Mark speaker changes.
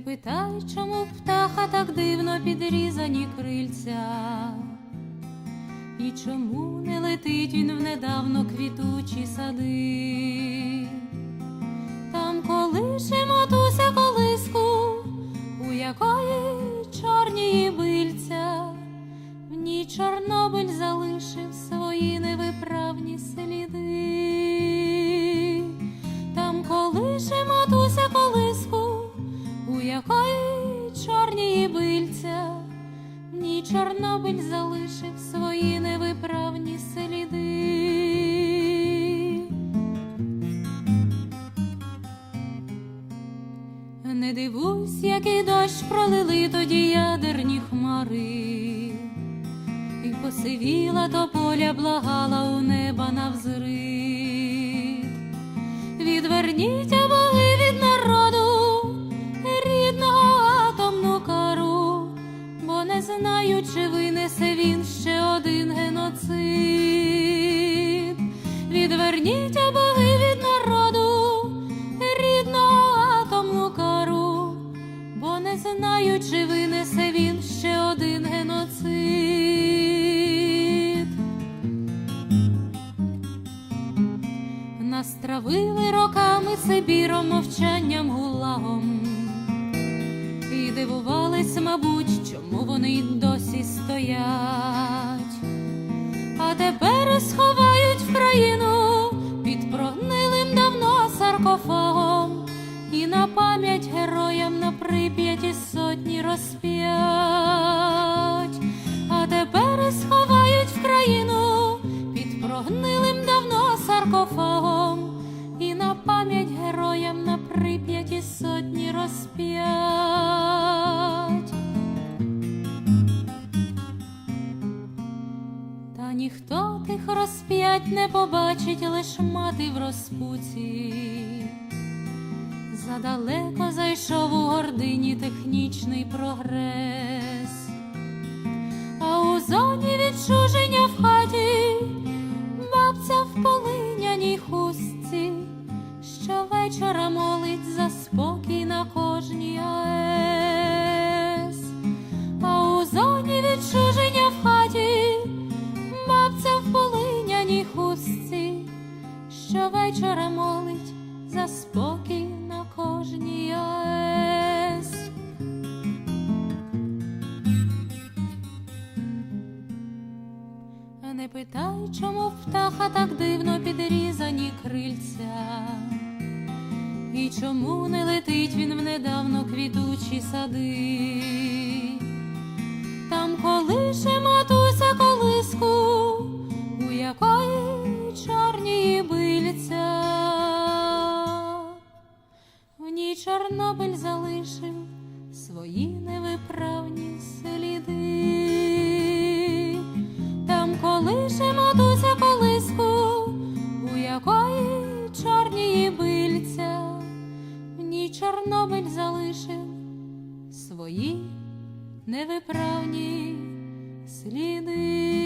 Speaker 1: питай, чому птаха так дивно підрізані крильця, і чому не летить він в недавно квітучі сади. Там колише матуся колиску, у якої чорні бильця, в ній Чорнобиль залишив свої невиправні сліди. Там колише матуся колиску, Чорнобиль залишив свої невиправні сліди. Не дивусь, який дощ пролили тоді ядерні хмари, і посивіла тополя, благала у неба навзрит. Відверніть боги Відверніть боги від народу, рідного атомну кару, бо не знаю, чи винесе він ще один геноцид. Нас травили роками Сибіром, мовчанням гулагом. І дивувались, мабуть, чому вони досі стоять. А тепер сховають в країну саркофагом, і на пам'ять героям на прип'яті сотні розп'ять. А тепер сховають в країну під прогнилим давно саркофагом, і на пам'ять героям на прип'яті сотні розп'ять. Та ніхто тих розп'ять не побачить, лиш мати в розпуці. Задалеко зайшов у гордині технічний прогрес, а у зоні відчуження в хаті бабця в полиняній хустці, щовечора молить за спокій на кожній АЕС, а у зоні відчуження в хаті бабця в полиняній хустці, щовечора молить за спокій Не питай, чому в птаха так дивно підрізані крильця, і чому не летить він в недавно квітучі сади. Там колише матуся колиску, у якої чорні бильця. В ній Чорнобиль залишив свої невиправні сліди. Чорнобиль залишив свої невиправні сліди.